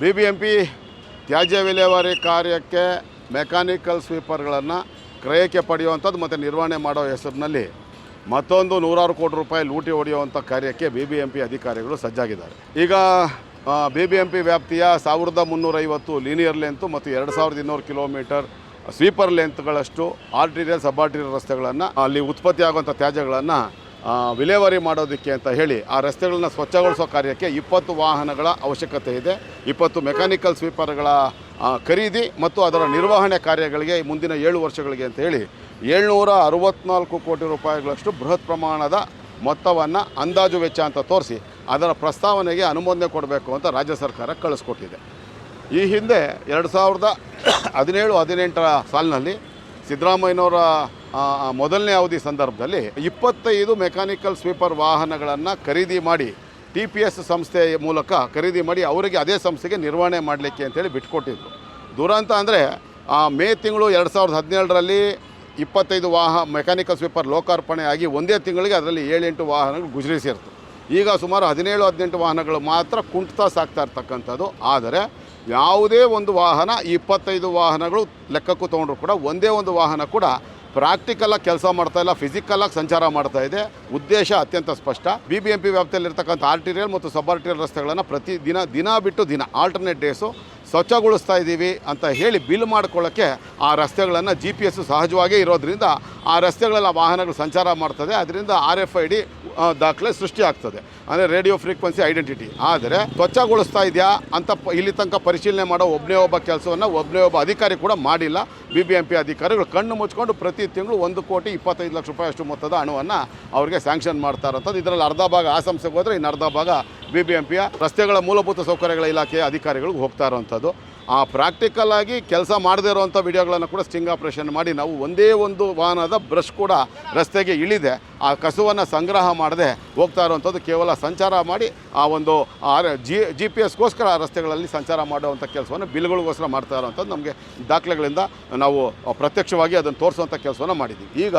B B M P ತ್ಯಾಜ್ಯ ವಿಲೇವಾರಿ ಕಾರ್ಯಕ್ಕೆ ಮೆಕ್ಯಾನಿಕಲ್ ಸ್ವೀಪರ್ಗಳನ್ನು ಕ್ರಯಕ್ಕೆ ಪಡೆಯುವಂಥದ್ದು ಮತ್ತು ನಿರ್ವಹಣೆ ಮಾಡೋ ಹೆಸರಿನಲ್ಲಿ ಮತ್ತೊಂದು ನೂರಾರು ಕೋಟಿ ರೂಪಾಯಿ ಲೂಟಿ ಹೊಡೆಯುವಂಥ ಕಾರ್ಯಕ್ಕೆ ಬಿ ಬಿ ಎಂ ಪಿ ಅಧಿಕಾರಿಗಳು ಸಜ್ಜಾಗಿದ್ದಾರೆ. ಈಗ ಬಿ ಬಿ ಎಂ ಪಿ ವ್ಯಾಪ್ತಿಯ ಸಾವಿರದ ಮುನ್ನೂರೈವತ್ತು ಲೀನಿಯರ್ ಲೆಂತು ಮತ್ತು ಎರಡು ಸಾವಿರದ ಇನ್ನೂರು ಕಿಲೋಮೀಟರ್ ಸ್ವೀಪರ್ ಲೆಂತ್ಗಳಷ್ಟು ಆರ್ಟಿರಿಯಲ್ ಸಬ್ ಆರ್ಟಿರಿಯಲ್ ರಸ್ತೆಗಳನ್ನು ಅಲ್ಲಿ ಉತ್ಪತ್ತಿಯಾಗುವಂಥ ತ್ಯಾಜ್ಯಗಳನ್ನು ವಿಲೇವಾರಿ ಮಾಡೋದಕ್ಕೆ ಅಂತ ಹೇಳಿ ಆ ರಸ್ತೆಗಳನ್ನ ಸ್ವಚ್ಛಗೊಳಿಸೋ ಕಾರ್ಯಕ್ಕೆ ಇಪ್ಪತ್ತು ವಾಹನಗಳ ಅವಶ್ಯಕತೆ ಇದೆ. ಇಪ್ಪತ್ತು ಮೆಕ್ಯಾನಿಕಲ್ ಸ್ವೀಪರ್ಗಳ ಖರೀದಿ ಮತ್ತು ಅದರ ನಿರ್ವಹಣೆ ಕಾರ್ಯಗಳಿಗೆ ಮುಂದಿನ ಏಳು ವರ್ಷಗಳಿಗೆ ಅಂತ ಹೇಳಿ ಏಳ್ನೂರ ಅರವತ್ನಾಲ್ಕು ಕೋಟಿ ರೂಪಾಯಿಗಳಷ್ಟು ಬೃಹತ್ ಪ್ರಮಾಣದ ಮೊತ್ತವನ್ನು ಅಂದಾಜು ವೆಚ್ಚ ಅಂತ ತೋರಿಸಿ ಅದರ ಪ್ರಸ್ತಾವನೆಗೆ ಅನುಮೋದನೆ ಕೊಡಬೇಕು ಅಂತ ರಾಜ್ಯ ಸರ್ಕಾರ ಕಳಿಸ್ಕೊಟ್ಟಿದೆ. ಈ ಹಿಂದೆ ಎರಡು ಸಾವಿರದ ಹದಿನೇಳು ಹದಿನೆಂಟರ ಸಾಲಿನಲ್ಲಿ ಸಿದ್ದರಾಮಯ್ಯನವರ ಮೊದಲನೇ ಅವಧಿ ಸಂದರ್ಭದಲ್ಲಿ ಇಪ್ಪತ್ತೈದು ಮೆಕ್ಯಾನಿಕಲ್ ಸ್ವೀಪರ್ ವಾಹನಗಳನ್ನು ಖರೀದಿ ಮಾಡಿ, ಟಿ ಪಿ ಎಸ್ ಸಂಸ್ಥೆಯ ಮೂಲಕ ಖರೀದಿ ಮಾಡಿ ಅವರಿಗೆ ಅದೇ ಸಂಸ್ಥೆಗೆ ನಿರ್ವಹಣೆ ಮಾಡಲಿಕ್ಕೆ ಅಂತೇಳಿ ಬಿಟ್ಕೊಟ್ಟಿದ್ರು. ದುರಂತ ಅಂದರೆ ಮೇ ತಿಂಗಳು ಎರಡು ಸಾವಿರದ ಹದಿನೇಳರಲ್ಲಿ ಇಪ್ಪತ್ತೈದು ವಾಹ, ಮೆಕ್ಯಾನಿಕಲ್ ಸ್ವೀಪರ್ ಲೋಕಾರ್ಪಣೆ ಆಗಿ ಒಂದೇ ತಿಂಗಳಿಗೆ ಅದರಲ್ಲಿ ಏಳೆಂಟು ವಾಹನಗಳು ಗುಜರಿಸಿರ್ತು. ಈಗ ಸುಮಾರು ಹದಿನೇಳು, ಹದಿನೆಂಟು ವಾಹನಗಳು ಮಾತ್ರ ಕುಂಠಿತ ಸಾಕ್ತಾ ಇರ್ತಕ್ಕಂಥದ್ದು. ಆದರೆ ಯಾವುದೇ ಒಂದು ವಾಹನ, ಇಪ್ಪತ್ತೈದು ವಾಹನಗಳು ಲೆಕ್ಕಕ್ಕೂ ತೊಗೊಂಡ್ರು ಕೂಡ ಒಂದೇ ಒಂದು ವಾಹನ ಕೂಡ ಪ್ರಾಕ್ಟಿಕಲಾಗಿ ಕೆಲಸ ಮಾಡ್ತಾ ಇಲ್ಲ ಫಿಸಿಕಲಾಗಿ ಸಂಚಾರ ಮಾಡ್ತಾ ಇದೆ. ಉದ್ದೇಶ ಅತ್ಯಂತ ಸ್ಪಷ್ಟ. ಬಿ ಬಿ ಎಂ ಪಿ ವ್ಯಾಪ್ತಿಯಲ್ಲಿರ್ತಕ್ಕಂಥ ಆರ್ಟಿರಿಯಲ್ ಮತ್ತು ಸಬ್ ಆರ್ಟಿರಿಯಲ್ ರಸ್ತೆಗಳನ್ನು ಪ್ರತಿ ದಿನ ದಿನ ಬಿಟ್ಟು ದಿನ ಆಲ್ಟರ್ನೇಟ್ ಡೇಸು ಸ್ವಚ್ಛಗೊಳಿಸ್ತಾ ಇದ್ದೀವಿ ಅಂತ ಹೇಳಿ ಬಿಲ್ ಮಾಡ್ಕೊಳ್ಳೋಕ್ಕೆ ಆ ರಸ್ತೆಗಳನ್ನು ಜಿ ಪಿ ಎಸ್ಸು ಸಹಜವಾಗೇ ಇರೋದ್ರಿಂದ ಆ ರಸ್ತೆಗಳೆಲ್ಲ ವಾಹನಗಳು ಸಂಚಾರ ಮಾಡ್ತದೆ. ಅದರಿಂದ ಆರ್ ಎಫ್ ಐ ಡಿ ದಾಖಲೆ ಸೃಷ್ಟಿ ಆಗ್ತದೆ. ಅಂದರೆ ರೇಡಿಯೋ ಫ್ರೀಕ್ವೆನ್ಸಿ ಐಡೆಂಟಿಟಿ. ಆದರೆ ಸ್ವಚ್ಛಗೊಳಿಸ್ತಾ ಇದೆಯಾ ಅಂತ ಇಲ್ಲಿ ತನಕ ಪರಿಶೀಲನೆ ಮಾಡೋ ಒಬ್ಬನೇ ಒಬ್ಬ ಕೆಲಸವನ್ನು ಒಬ್ಬನೇ ಒಬ್ಬ ಅಧಿಕಾರಿ ಕೂಡ ಮಾಡಿಲ್ಲ. ಬಿ ಬಿ ಎಂ ಪಿ ಅಧಿಕಾರಿಗಳು ಕಣ್ಣು ಮುಚ್ಕೊಂಡು ಪ್ರತಿ ತಿಂಗಳು ಒಂದು ಕೋಟಿ ಇಪ್ಪತ್ತೈದು ಲಕ್ಷ ರೂಪಾಯಿ ಅಷ್ಟು ಮೊತ್ತದ ಹಣವನ್ನು ಅವರಿಗೆ ಸ್ಯಾಂಕ್ಷನ್ ಮಾಡ್ತಾ ಇರೋಂಥದ್ದು. ಇದರಲ್ಲಿ ಅರ್ಧ ಭಾಗ ಆ ಸಂಸ್ಥೆಗೆ ಹೋದರೆ ಇನ್ನು ಅರ್ಧ ಭಾಗ ಬಿ ಬಿ ಎಂ ರಸ್ತೆಗಳ ಮೂಲಭೂತ ಸೌಕರ್ಯಗಳ ಇಲಾಖೆಯ ಅಧಿಕಾರಿಗಳಿಗೆ ಹೋಗ್ತಾ ಇರುವಂಥದ್ದು. ಆ ಪ್ರಾಕ್ಟಿಕಲ್ ಆಗಿ ಕೆಲಸ ಮಾಡದೇ ಇರುವಂಥ ವಿಡಿಯೋಗಳನ್ನು ಕೂಡ ಸ್ಟಿಂಗ್ ಆಪರೇಷನ್ ಮಾಡಿ ನಾವು ಒಂದೇ ಒಂದು ವಾಹನದ ಬ್ರಷ್ ಕೂಡ ರಸ್ತೆಗೆ ಇಳಿದೆ. ಆ ಕಸುವನ್ನು ಸಂಗ್ರಹ ಮಾಡದೆ ಹೋಗ್ತಾ ಇರುವಂಥದ್ದು. ಕೇವಲ ಸಂಚಾರ ಮಾಡಿ ಆ ಒಂದು ಜಿ ಜಿ ಪಿ ಎಸ್ಗೋಸ್ಕರ ರಸ್ತೆಗಳಲ್ಲಿ ಸಂಚಾರ ಮಾಡುವಂಥ ಕೆಲಸವನ್ನು ಬಿಲ್ಗಳಿಗೋಸ್ಕರ ಮಾಡ್ತಾ ಇರುವಂಥದ್ದು. ನಮಗೆ ದಾಖಲೆಗಳಿಂದ ನಾವು ಪ್ರತ್ಯಕ್ಷವಾಗಿ ಅದನ್ನು ತೋರಿಸುವಂಥ ಕೆಲಸವನ್ನು ಮಾಡಿದ್ದೀವಿ. ಈಗ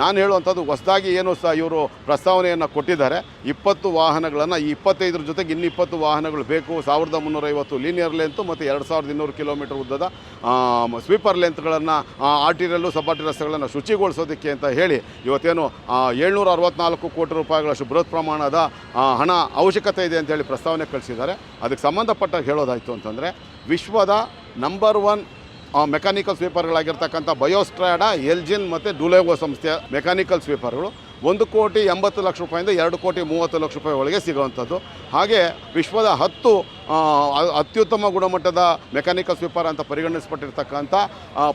ನಾನು ಹೇಳುವಂಥದ್ದು ಹೊಸದಾಗಿ ಏನು ಸಹ ಇವರು ಪ್ರಸ್ತಾವನೆಯನ್ನು ಕೊಟ್ಟಿದ್ದಾರೆ. ಇಪ್ಪತ್ತು ವಾಹನಗಳನ್ನು, ಈ ಇಪ್ಪತ್ತೈದರ ಜೊತೆಗೆ ಇನ್ನು ಇಪ್ಪತ್ತು ವಾಹನಗಳು ಬೇಕು. ಸಾವಿರದ ಮುನ್ನೂರೈವತ್ತು ಲೀನಿಯರ್ ಲೆಂತು ಮತ್ತು ಎರಡು ಸಾವಿರದ ಇನ್ನೂರು ಕಿಲೋಮೀಟರ್ ಉದ್ದದ ಸ್ವೀಪರ್ ಲೆಂತ್ಗಳನ್ನು ಆರ್ಟಿರಲ್ಲು ಸಬ್ ರಸ್ತೆಗಳನ್ನು ಶುಚಿಗೊಳಿಸೋದಕ್ಕೆ ಅಂತ ಹೇಳಿ ಇವತ್ತೇನು ಏಳ್ನೂರ ಅರವತ್ನಾಲ್ಕು ಕೋಟಿ ರೂಪಾಯಿಗಳಷ್ಟು ಬೃಹತ್ ಪ್ರಮಾಣದ ಹಣ ಅವಶ್ಯಕತೆ ಇದೆ ಅಂತೇಳಿ ಪ್ರಸ್ತಾವನೆ ಕಳಿಸಿದ್ದಾರೆ. ಅದಕ್ಕೆ ಸಂಬಂಧಪಟ್ಟ ಹೇಳೋದಾಯಿತು ಅಂತಂದರೆ, ವಿಶ್ವದ ನಂಬರ್ ಒನ್ ಮೆಕ್ಯಾನಿಕಲ್ ಸ್ವೀಪರ್ಗಳಾಗಿರ್ತಕ್ಕಂಥ ಬಯೋಸ್ಟ್ರಾಡಾ, ಎಲ್ಜಿನ್ ಮತ್ತು ಡುಲೆಗೋ ಸಂಸ್ಥೆಯ ಮೆಕ್ಯಾನಿಕಲ್ ಸ್ವೀಪರ್ಗಳು ಒಂದು ಕೋಟಿ ಎಂಬತ್ತು ಲಕ್ಷ ರೂಪಾಯಿಂದ ಎರಡು ಕೋಟಿ ಮೂವತ್ತು ಲಕ್ಷ ರೂಪಾಯಿ ಒಳಗೆ ಸಿಗುವಂಥದ್ದು. ಹಾಗೆ ವಿಶ್ವದ ಹತ್ತು ಅತ್ಯುತ್ತಮ ಗುಣಮಟ್ಟದ ಮೆಕ್ಯಾನಿಕಲ್ ಸ್ವೀಪರ್ ಅಂತ ಪರಿಗಣಿಸಲ್ಪಟ್ಟಿರ್ತಕ್ಕಂಥ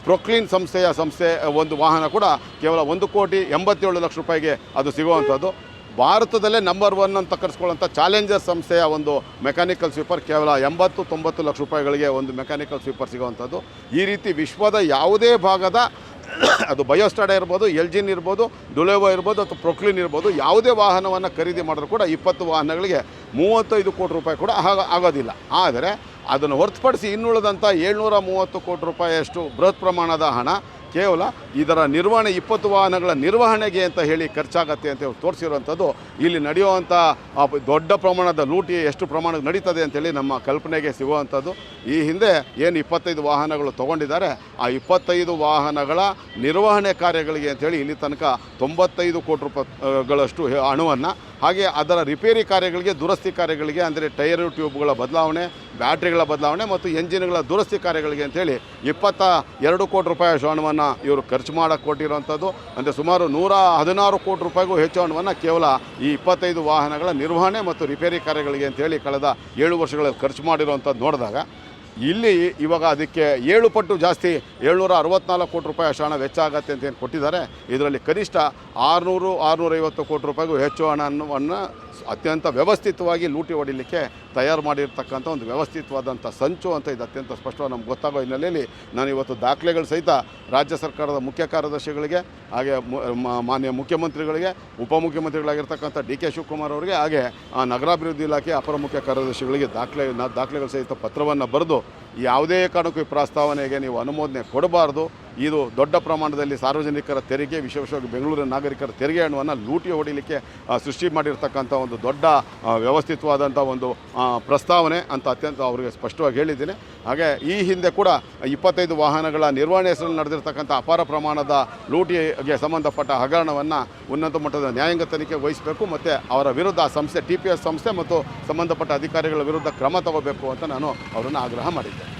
ಪ್ರೊಕ್ಲೀನ್ ಸಂಸ್ಥೆಯ ಸಂಸ್ಥೆ, ಒಂದು ವಾಹನ ಕೂಡ ಕೇವಲ ಒಂದು ಕೋಟಿ ಎಂಬತ್ತೇಳು ಲಕ್ಷ ರೂಪಾಯಿಗೆ ಅದು ಸಿಗುವಂಥದ್ದು. ಭಾರತದಲ್ಲೇ ನಂಬರ್ ಒನ್ ಅಂತ ಕರೆಸ್ಕೊಳ್ಳೋಂಥ ಚಾಲೆಂಜರ್ ಸಂಸ್ಥೆಯ ಒಂದು ಮೆಕ್ಯಾನಿಕಲ್ ಸ್ವೀಪರ್ ಕೇವಲ ಎಂಬತ್ತು, ತೊಂಬತ್ತು ಲಕ್ಷ ರೂಪಾಯಿಗಳಿಗೆ ಒಂದು ಮೆಕ್ಯಾನಿಕಲ್ ಸ್ವೀಪರ್ ಸಿಗುವಂಥದ್ದು. ಈ ರೀತಿ ವಿಶ್ವದ ಯಾವುದೇ ಭಾಗದ ಅದು ಬಯೋಸ್ಟಾಡ ಇರ್ಬೋದು, ಎಲ್ಜಿನ್ ಇರ್ಬೋದು, ಡುಲೆವೋ ಇರ್ಬೋದು ಅಥವಾ ಪ್ರೊಕ್ಲಿನ್ ಇರ್ಬೋದು, ಯಾವುದೇ ವಾಹನವನ್ನು ಖರೀದಿ ಮಾಡಿದ್ರು ಕೂಡ ಇಪ್ಪತ್ತು ವಾಹನಗಳಿಗೆ ಮೂವತ್ತೈದು ಕೋಟಿ ರೂಪಾಯಿ ಕೂಡ ಆಗ ಆಗೋದಿಲ್ಲ. ಆದರೆ ಅದನ್ನು ಹೊರತುಪಡಿಸಿ ಇನ್ನುಳಿದಂಥ ಏಳ್ನೂರ ಮೂವತ್ತು ಕೋಟಿ ರೂಪಾಯಿಯಷ್ಟು ಬೃಹತ್ ಪ್ರಮಾಣದ ಹಣ ಕೇವಲ ಇದರ ನಿರ್ವಹಣೆ, ಇಪ್ಪತ್ತು ವಾಹನಗಳ ನಿರ್ವಹಣೆಗೆ ಅಂತ ಹೇಳಿ ಖರ್ಚಾಗತ್ತೆ ಅಂತ ತೋರಿಸಿರುವಂಥದ್ದು. ಇಲ್ಲಿ ನಡೆಯುವಂಥ ದೊಡ್ಡ ಪ್ರಮಾಣದ ಲೂಟಿ ಎಷ್ಟು ಪ್ರಮಾಣದ ನಡೀತದೆ ಅಂತೇಳಿ ನಮ್ಮ ಕಲ್ಪನೆಗೆ ಸಿಗುವಂಥದ್ದು. ಈ ಹಿಂದೆ ಏನು ಇಪ್ಪತ್ತೈದು ವಾಹನಗಳು ತೊಗೊಂಡಿದ್ದಾರೆ, ಆ ಇಪ್ಪತ್ತೈದು ವಾಹನಗಳ ನಿರ್ವಹಣೆ ಕಾರ್ಯಗಳಿಗೆ ಅಂತೇಳಿ ಇಲ್ಲಿ ತನಕ ತೊಂಬತ್ತೈದು ಕೋಟಿ ರೂಪಾಯಿಗಳಷ್ಟು ಹಣವನ್ನು ಹಾಗೆ ಅದರ ರಿಪೇರಿ ಕಾರ್ಯಗಳಿಗೆ, ದುರಸ್ತಿ ಕಾರ್ಯಗಳಿಗೆ, ಅಂದರೆ ಟೈರು ಟ್ಯೂಬ್ಗಳ ಬದಲಾವಣೆ, ಬ್ಯಾಟ್ರಿಗಳ ಬದಲಾವಣೆ ಮತ್ತು ಎಂಜಿನ್ಗಳ ದುರಸ್ತಿ ಕಾರ್ಯಗಳಿಗೆ ಅಂತೇಳಿ ಇಪ್ಪತ್ತ ಎರಡು ಕೋಟಿ ರೂಪಾಯಿ ಹಣವನ್ನು ಇವರು ಖರ್ಚು ಮಾಡೋಕ್ಕೆ ಕೊಟ್ಟಿರುವಂಥದ್ದು ಅಂದರೆ ಸುಮಾರು ನೂರ ಹದಿನಾರು ಕೋಟಿ ರೂಪಾಯಿಗೂ ಹೆಚ್ಚು ಹಣವನ್ನು ಕೇವಲ ಈ ಇಪ್ಪತ್ತೈದು ವಾಹನಗಳ ನಿರ್ವಹಣೆ ಮತ್ತು ರಿಪೇರಿ ಕಾರ್ಯಗಳಿಗೆ ಅಂತೇಳಿ ಕಳೆದ ಏಳು ವರ್ಷಗಳಲ್ಲಿ ಖರ್ಚು ಮಾಡಿರುವಂಥದ್ದು ನೋಡಿದಾಗ. ಇಲ್ಲಿ ಇವಾಗ ಅದಕ್ಕೆ ಏಳು ಪಟ್ಟು ಜಾಸ್ತಿ, ಏಳ್ನೂರ ಅರವತ್ನಾಲ್ಕು ಕೋಟಿ ರೂಪಾಯಿ ಅಷ್ಟು ಹಣ ವೆಚ್ಚ ಆಗತ್ತೆ ಅಂತ ಏನು ಕೊಟ್ಟಿದ್ದಾರೆ. ಇದರಲ್ಲಿ ಕನಿಷ್ಠ ಆರುನೂರು, ಆರುನೂರೈವತ್ತು ಕೋಟಿ ರೂಪಾಯಿಗೂ ಹೆಚ್ಚು ಹಣವನ್ನು ಅತ್ಯಂತ ವ್ಯವಸ್ಥಿತವಾಗಿ ಲೂಟಿ ಹೊಡಿಲಿಕ್ಕೆ ತಯಾರು ಮಾಡಿರ್ತಕ್ಕಂಥ ಒಂದು ವ್ಯವಸ್ಥಿತವಾದಂಥ ಸಂಚು ಅಂತ ಇದು ಅತ್ಯಂತ ಸ್ಪಷ್ಟವಾಗಿ ನಮ್ಗೆ ಗೊತ್ತಾಗೋ ಹಿನ್ನೆಲೆಯಲ್ಲಿ ನಾನು ಇವತ್ತು ದಾಖಲೆಗಳು ಸಹಿತ ರಾಜ್ಯ ಸರ್ಕಾರದ ಮುಖ್ಯ ಕಾರ್ಯದರ್ಶಿಗಳಿಗೆ, ಹಾಗೆ ಮಾನ್ಯ ಮುಖ್ಯಮಂತ್ರಿಗಳಿಗೆ, ಉಪಮುಖ್ಯಮಂತ್ರಿಗಳಾಗಿರ್ತಕ್ಕಂಥ ಡಿ ಕೆ ಶಿವಕುಮಾರ್ ಅವರಿಗೆ, ಹಾಗೆ ನಗರಾಭಿವೃದ್ಧಿ ಇಲಾಖೆ ಅಪರ ಮುಖ್ಯ ಕಾರ್ಯದರ್ಶಿಗಳಿಗೆ ದಾಖಲೆ ದಾಖಲೆಗಳು ಸಹಿತ ಪತ್ರವನ್ನು ಬರೆದು ಯಾವುದೇ ಕಾರಣಕ್ಕೂ ಈ ಪ್ರಸ್ತಾವನೆಗೆ ನೀವು ಅನುಮೋದನೆ ಕೊಡಬಾರ್ದು. ಇದು ದೊಡ್ಡ ಪ್ರಮಾಣದಲ್ಲಿ ಸಾರ್ವಜನಿಕರ ತೆರಿಗೆ ವಿಶೇಷವಾಗಿ ಬೆಂಗಳೂರಿನ ನಾಗರಿಕರ ತೆರಿಗೆ ಹಣವನ್ನು ಲೂಟಿ ಹೊಡಿಲಿಕ್ಕೆ ಸೃಷ್ಟಿ ಮಾಡಿರ್ತಕ್ಕಂಥ ಒಂದು ದೊಡ್ಡ ವ್ಯವಸ್ಥಿತವಾದಂಥ ಒಂದು ಪ್ರಸ್ತಾವನೆ ಅಂತ ಅತ್ಯಂತ ಅವರಿಗೆ ಸ್ಪಷ್ಟವಾಗಿ ಹೇಳಿದ್ದೀನಿ. ಹಾಗೆ ಈ ಹಿಂದೆ ಕೂಡ ಇಪ್ಪತ್ತೈದು ವಾಹನಗಳ ನಿರ್ವಹಣೆ ಹೆಸರಲ್ಲಿ ನಡೆದಿರ್ತಕ್ಕಂಥ ಅಪಾರ ಪ್ರಮಾಣದ ಲೂಟಿಗೆ ಸಂಬಂಧಪಟ್ಟ ಹಗರಣವನ್ನು ಉನ್ನತ ಮಟ್ಟದ ನ್ಯಾಯಾಂಗ ತನಿಖೆ ವಹಿಸಬೇಕು ಮತ್ತು ಅವರ ವಿರುದ್ಧ ಆ ಸಂಸ್ಥೆ, ಟಿ ಸಂಸ್ಥೆ ಮತ್ತು ಸಂಬಂಧಪಟ್ಟ ಅಧಿಕಾರಿಗಳ ವಿರುದ್ಧ ಕ್ರಮ ತಗೋಬೇಕು ಅಂತ ನಾನು ಅವರನ್ನು ಆಗ್ರಹ ಮಾಡಿದ್ದೆ